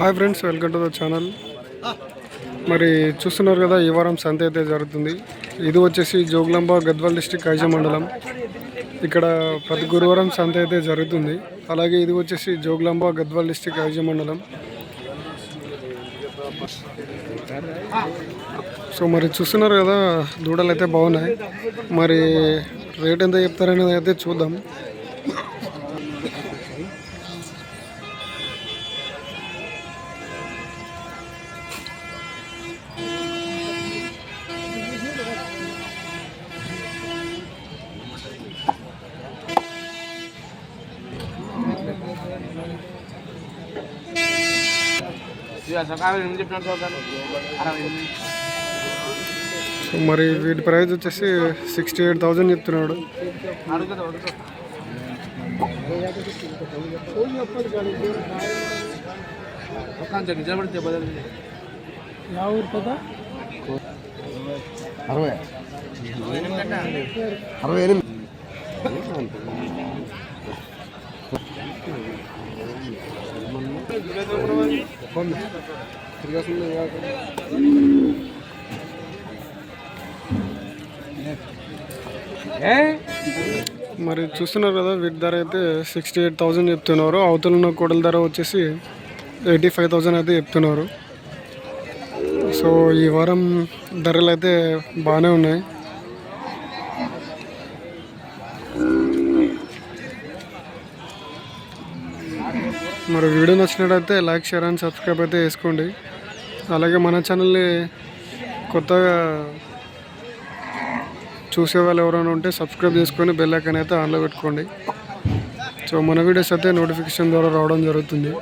Hi friends welcome to the channel. మరి చూస్తున్నారు కదా ఈ వారం సంత అయితే జరుగుతుంది. ఇది వచ్చేసి జోగులాంబ గద్వాల్ డిస్టిక్ ఐజ మండలం. ఇక్కడ ప్రతి గురువారం సంత అయితే జరుగుతుంది. అలాగే ఇది వచ్చేసి జోగులాంబ గద్వాల్ డిస్టిక్ ఐజ మండలం. సో మరి చూస్తున్నారు కదా దూడలు అయితే బాగున్నాయి. మరి రేట్ ఎంత చెప్తారనేది అయితే చూద్దాం. మరి వీటి ప్రైస్ వచ్చేసి సిక్స్టీ ఎయిట్ థౌజండ్ చెప్తున్నాడు. అరవై. అరవై ఎనిమిది. మరి చూస్తున్నారు కదా వీటి ధర అయితే సిక్స్టీ ఎయిట్ థౌజండ్ చెప్తున్నారు. అవతల ఉన్న కోడల ధర వచ్చేసి ఎయిటీ ఫైవ్ థౌజండ్ అయితే చెప్తున్నారు. సో ఈ వారం ధరలు అయితే బాగానే ఉన్నాయి. మరి వీడియో నచ్చినట్టయితే లైక్ షేర్ అండ్ సబ్స్క్రైబ్ అయితే వేసుకోండి అలాగే మన ఛానల్ని కొత్తగా చూసే వాళ్ళు ఎవరైనా ఉంటే సబ్స్క్రైబ్ చేసుకొని బెల్ ఐకాన్ అయితే ఆన్లో పెట్టుకోండి. సో మన వీడియోస్ అయితే నోటిఫికేషన్ ద్వారా రావడం జరుగుతుంది.